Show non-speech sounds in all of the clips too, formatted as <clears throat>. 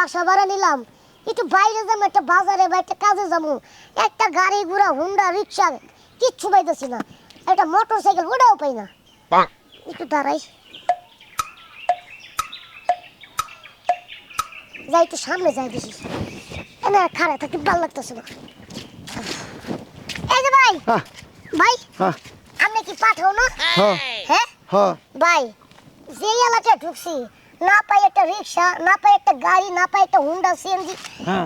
বাসা ভাড়া নিলাম। একটু বাইরে যাব একটা বাজারে বা একটা কাজে যাব। একটা গাড়ি ঘোড়া হুন্ডা রিক্সা কিচ্ছু পাইতেছি না। একটা মোটর সাইকেল ওটাও পাই না। একটু দাঁড়াই। যাই একটু সামনে যাই দেখি। না খারাপ থাকতে ভালো লাগতেছে না। এই যে ভাই হ্যাঁ ভাই হ্যাঁ আপনি কি পাঠাও না? হ্যাঁ হ্যাঁ? হ্যাঁ ভাই যে এলাকায় ঢুকছি না পাই একটা রিক্সা না পাই একটা গাড়ি না পাই একটা হুন্ডা সিএনজি।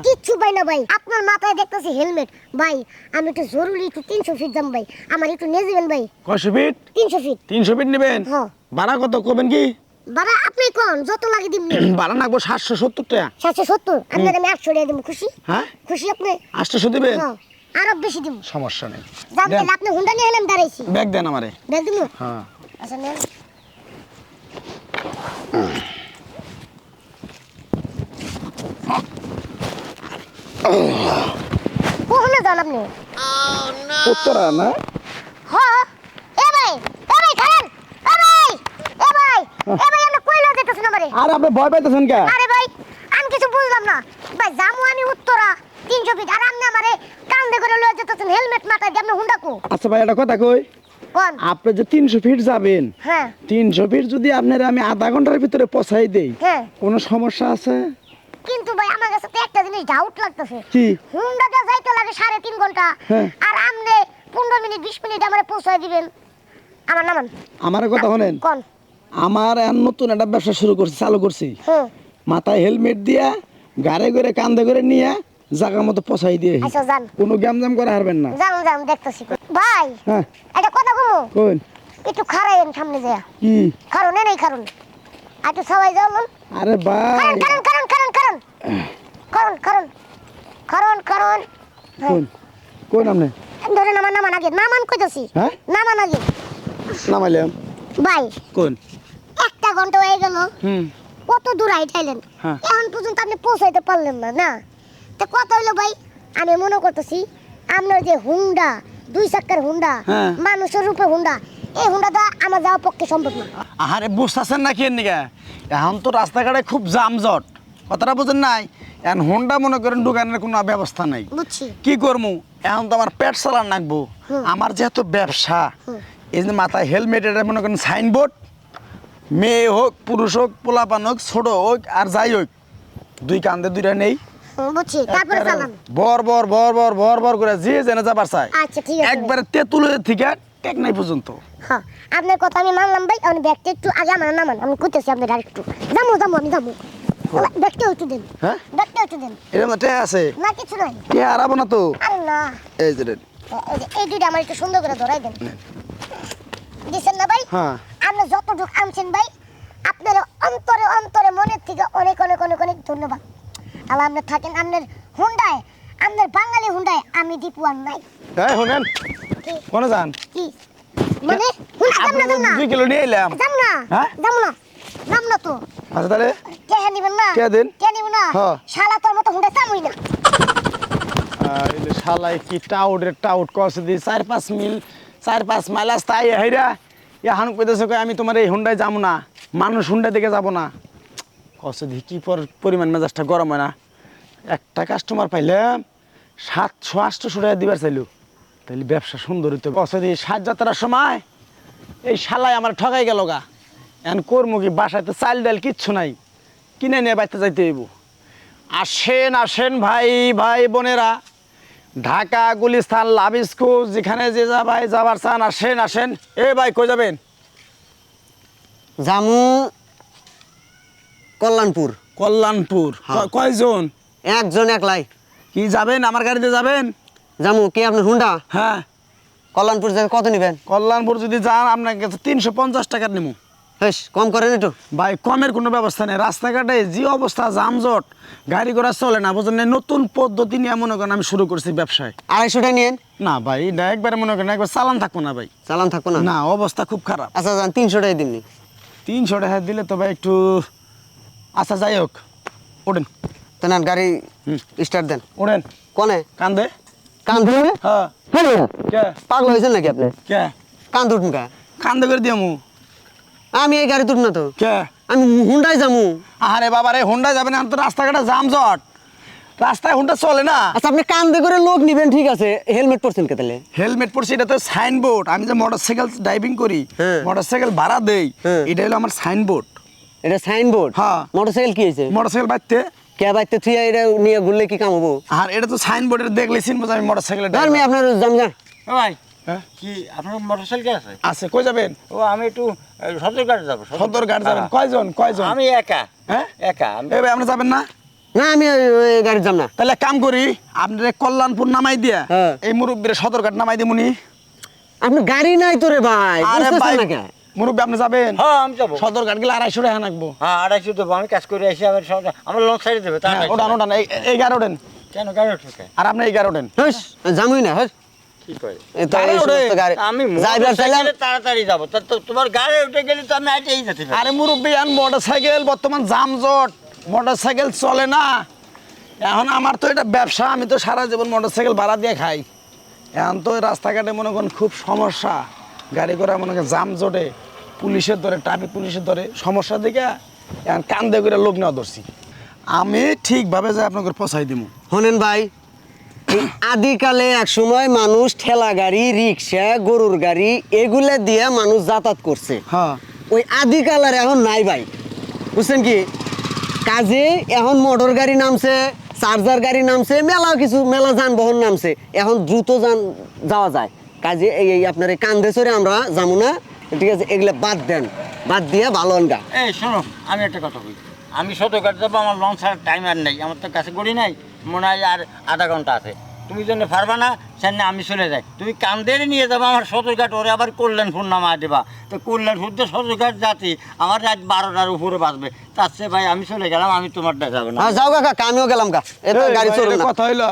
কিচ্ছু পাই না ভাই। আপনার মাথায় দেখতেছি হেলমেট। ভাই আমি একটু জরুরি একটু তিনশো ফিট যাম ভাই। আমার একটু নিয়ে যাবেন ভাই। কয়শো ফিট তিনশো ফিট তিনশো ফিট নেবেন? হ্যাঁ। ভাড়া কত করবেন কি? বাবা আপনি কোন যত লাগে দিবনি <clears throat> ভাড়া নাকবো সাতশো সত্তর টাকা। সাতশো সত্তর? আপনার আমি একশো টাকা দিব খুশি? হ্যাঁ? খুশি আপনি? আটশোশো দিবেন? হ্যাঁ। আরও বেশি দিব সমস্যা নেই। আপনি হুন্ডা নিয়ে এলাম দাঁড়াইছি। ব্যাগ দেন আমারে। দেখ দিব হ্যাঁ। আচ্ছা নেন। কখনো যান আপনি উত্তরা না হ্যাঁ? এ ভাই এ ভাই খারান এ ভাই এ ভাই এ ভাই আপনি কইলো যেতেছেন আমারে আর আপনি ভয় পাইতেছেন কে? আরে ভাই আমি কিছু বুঝলাম না। ভাই জামু আমি উত্তরা তিনশো ফিট। আর আপনি আমারে কান্দে করে লয়ে যেতেছেন হেলমেট মাথায় দিয়ে আপনি হুন্ডা কো? আচ্ছা ভাই এটা কথা কই? আপনি যে তিনশো ফিট যাবেন হ্যাঁ। তিনশো ফিট যদি আপনার আমি আধা ঘণ্টার ভিতরে পৌঁছাই দেই হ্যাঁ। কোনো সমস্যা আছে? কিন্তু ভাই আমার কাছে তো একটা জিনিস ডাউট লাগতেছে। কি? হুন্ডাটা যাইতে লাগে সাড়ে তিন ঘণ্টা। হ্যাঁ। আর আপনি পনেরো মিনিট বিশ মিনিট আমার পৌঁছায় দিবেন। আমার নামান। আমার কথা শোনেন। কোন? আমার নতুন একটা ব্যবসা শুরু করছি চালু করছি। মাথায় হেলমেট দিয়া গাড়ি করে কান্দে করে নিয়ে জায়গা মতো পচাই দিয়ে আচ্ছা কোনো গ্যামজাম করে হারবেন না। যান যান দেখতেছি। ভাই হ্যাঁ। একটা কথা বলব কোন? একটু খারাইন সামনে যায়। কি? কারণ নেই কারণ। একটু সবাই যাবেন আরে ভাই। কারণ কারণ কারণ। কারণ কারণ কারণ কারণ। কোন? কোন আপনি ধরেন আমার নামান আগে নামান কইতাছি। হ্যাঁ? নামান আগে। নামাইলাম ভাই। কোন? একটা ঘণ্টা হয়ে গেল। হুম। কত দূর আইটাইলেন হ্যাঁ। এখন পর্যন্ত আপনি পৌঁছাইতে পারলেন না না? তো কথা হইল ভাই আমি মনে করতেছি আপনার যে হুন্ডা দুই চাক্কার হুন্ডা হ্যাঁ। মানুষের রূপে হুন্ডা এই হুন্ডাটা আমার যাওয়ার পক্ষে সম্ভব না। আরে বুঝতেছেন না কি নিকা এখন তো রাস্তাঘাটে খুব জামজট। কথাটা বুঝেন নাই? এখন হোন্ডা মনে করেন দোকানের কোনো ব্যবস্থা নাই। কি করব এখন তো আমার পেট চালান হুম। আমার যেহেতু ব্যবসা এই যে মাথায় হেলমেট এটা মনে করেন সাইনবোর্ড মেয়ে হোক পুরুষ হোক পোলাপান হোক ছোট হোক আর যাই হোক দুই কান্দে দুইটা নেই। বর বর বর বর বর বর করে যে জেনে যাবার চাই আচ্ছা একবারে তেঁতুলের থেকে টেক নাই পর্যন্ত। হ্যাঁ আপনার কথা আমি মানলাম ভাই আমি ব্যাগটা একটু আগে আমার নামান আমি করতেছি আপনার আরেকটু। যাব যাব আমি যাব। ব্যাগটা একটু দেন। হ্যাঁ? ব্যাগটা একটু দেন। এর মধ্যে আছে। না কিছু নাই। কে হারাবো না তো? আরে না এই যে। এই দুইটা আমার একটু সুন্দর করে ধরাই দেন। দিচ্ছেন না ভাই? হ্যাঁ। আপনি যতটুকু আনছেন ভাই আপনার অন্তরে অন্তরে মনের থেকে অনেক অনেক অনেক অনেক ধন্যবাদ। আর আপনি থাকেন আপনার হুন্ডায় আপনার বাঙালি হুন্ডায় আমি দীপু আর নাই। এই শোনেন। কোনে যান? কি? মানে হুন্ডা যাম না যাম না? দুই কিলো নিয়ে এলাম। যাম না। হ্যাঁ? যাম না। যাম না তো। আচ্ছা তাহলে? নিবেন না? কে দেন? কে না? হ্যাঁ। শালা তোর মতো হুন্ডা চামুই না। শালাই কি টাউট রে টাউট দি চার পাঁচ মিল চার পাঁচ মাইল রাস্তা আই হেরা এখন কইতেছে কই আমি তোমার এই হুন্ডায় যাব না। মানুষ হুন্ডা দিকে যাব না। কস দি কি পর- পরিমাণ মেজাজটা গরম হয় না। একটা কাস্টমার পাইলে সাতশো আটশো টাকা দিবার চাইলো। তাহলে ব্যবসা সুন্দর হইতে কস দি সাত যাত্রার সময় এই শালাই আমার ঠকাই গেল গা। এখন করব কি? বাসায় তো চাল ডাল কিচ্ছু নাই। কিনে নিয়ে বাইতে যাইতে হইব। আসেন আসেন ভাই ভাই বোনেরা। ঢাকা গুলিস্তান লাভ স্কুল যেখানে যে যা ভাই যাবার চান আসেন আসেন। এ ভাই কই যাবেন? জামু কল্যাণপুর। কল্যাণপুর। হ্যাঁ। কয়জন? একজন একলাই। কি যাবেন? আমার গাড়িতে যাবেন? জামু কি আপনার হুন্ডা? হ্যাঁ। কল্যাণপুর যাবে কত নেবেন? কল্যাণপুর যদি যান আপনার কাছে তিনশো পঞ্চাশ টাকার নেব। কম করেন একটু। ভাই কমের কোনো ব্যবস্থা নেই। রাস্তাঘাটে যে অবস্থা যানজট গাড়ি ঘোড়া চলে না বুঝলেন নতুন পদ্ধতি নিয়ে মনে করেন আমি শুরু করছি ব্যবসায়। আড়াইশোটা নিয়েন? না ভাই এটা একবারে মনে করেন একবার চালান থাকব না ভাই। চালান থাকব না? না অবস্থা খুব খারাপ। আচ্ছা যান তিনশোটাই দিননি তিনশো টাকা দিলে তো ভাই একটু আচ্ছা যাই হোক ওঠেন। তো না গাড়ি স্টার্ট দেন। ওঠেন। কনে? কান্দে? কান ধরবে হ্যাঁ। কে? পাগল হয়েছেন নাকি আপনি? কে? কান তুটুন কা। কান্দে করে দিয়ামু আমি এই গাড়ি তুট না তো। কে? আমি হুন্ডাই যামু আরে বাবা রে হুন্ডা যাবে না তো রাস্তাঘাটে জামজট রাস্তায় হুন্ডা চলে না। আচ্ছা আপনি কান্দে করে লোক নিবেন ঠিক আছে। হেলমেট পরছেন কে তাহলে? হেলমেট পরছি এটা তো সাইনবোর্ড। আমি যে মোটরসাইকেল ড্রাইভিং করি হ্যাঁ। মোটরসাইকেল ভাড়া দেই হ্যাঁ। এটা হলো আমার সাইনবোর্ড। এটা সাইনবোর্ড? হ্যাঁ। মোটরসাইকেল কি হয়েছে? মোটরসাইকেল বাইতে কে বাইতে থুইয়া এটা নিয়ে ঘুরলে কি কাম হব? আর এটা তো সাইনবোর্ড এটা দেখলে চিনবো আমি মোটরসাইকেল ধর আমি আপনার জাম যান। ভাই। হ্যাঁ? কি আপনার মোটরসাইকেল আছে? আছে কই যাবেন? ও আমি একটু সদরঘাট যাব সদর ঘাট যাবেন। হ্যাঁ। কয়জন কয়জন? আমি একা হ্যাঁ? একা আমি এই আপনি যাবেন না? না আমি ওই- গাড়ি যাম না। তাহলে কাম করি আপনার কল্যাণপুর নামাই দিয়া হ্যাঁ। এই মুরব্বীর সদরঘাট নামাই দিমুনি আপনার গাড়ি নাই তো রে ভাই আরে ভাই না মুরব্বী আপনি যাবেন? হ্যাঁ আমি যাব। সদরঘাট গেলে আড়াইশো টাকা নাকবো। হ্যাঁ আড়াইশো দেবো আমি কাজ করে আবার সব আমার লং সাইডে দেবে হ্যাঁ, ওটান ওটান এই- গাড়ি ওঠেন। কেন গাড়ি ঠুকে আর আপনি এই গাড়ি ওঠেন। হস, না হস। আরে মুরব্বী বর্তমান জামজট চলে না। এখন আমার তো এটা ব্যবসা আমি তো সারা জীবন মোটরসাইকেল ভাড়া দিয়ে খাই। এখন তো রাস্তাঘাটে মনে করেন খুব সমস্যা। গাড়ি করে মনে করেন জাম জোটে পুলিশের ধরে ট্রাফিক পুলিশের ধরে সমস্যা দিকে এখন কান্দে করে লোক নেওয়া ধরছি। আমি ঠিকভাবে যে আপনাকে পচাই দিব শোনেন ভাই আদিকালে এক সময় মানুষ ঠেলা গাড়ি রিক্সা গরুর গাড়ি এগুলা দিয়ে মানুষ যাতায়াত করছে। হ্যাঁ। ওই আদিকালের এখন নাই ভাই। বুঝছেন কি? কাজে এখন মোটর গাড়ি নামছে চার্জার গাড়ি নামছে মেলা কিছু মেলা যানবাহন নামছে। এখন দ্রুত যান যাওয়া যায়। কাজে এই এই আপনার এই কান্দে চড়ে আমরা যাব না। ঠিক আছে এগুলা বাদ দেন। বাদ দিয়ে ভালো গা। এই শোনো আমি একটা কথা বলি। আমি সদরঘাট যাব আমার লং ছাড়ার টাইম আর নেই আমার তো কাছে গড়ি নাই মনে হয় আর আধা ঘণ্টা আছে। তুমি জন্য পারবা না সেন্নে আমি চলে যাই। তুমি কান্দের নিয়ে যাব আমার সদরঘাট ওরে আবার কল্যাণপুর নামা দেবা। তো কল্যাণ কল্যাণপুর তো সদরঘাট যাচ্ছি আমার রাত বারোটার উপরে বাঁচবে তার চেয়ে ভাই আমি চলে গেলাম আমি তোমারটা যাব না। হ্যাঁ যাও কাকা আমিও গেলাম গাড়ি না। কথা হইল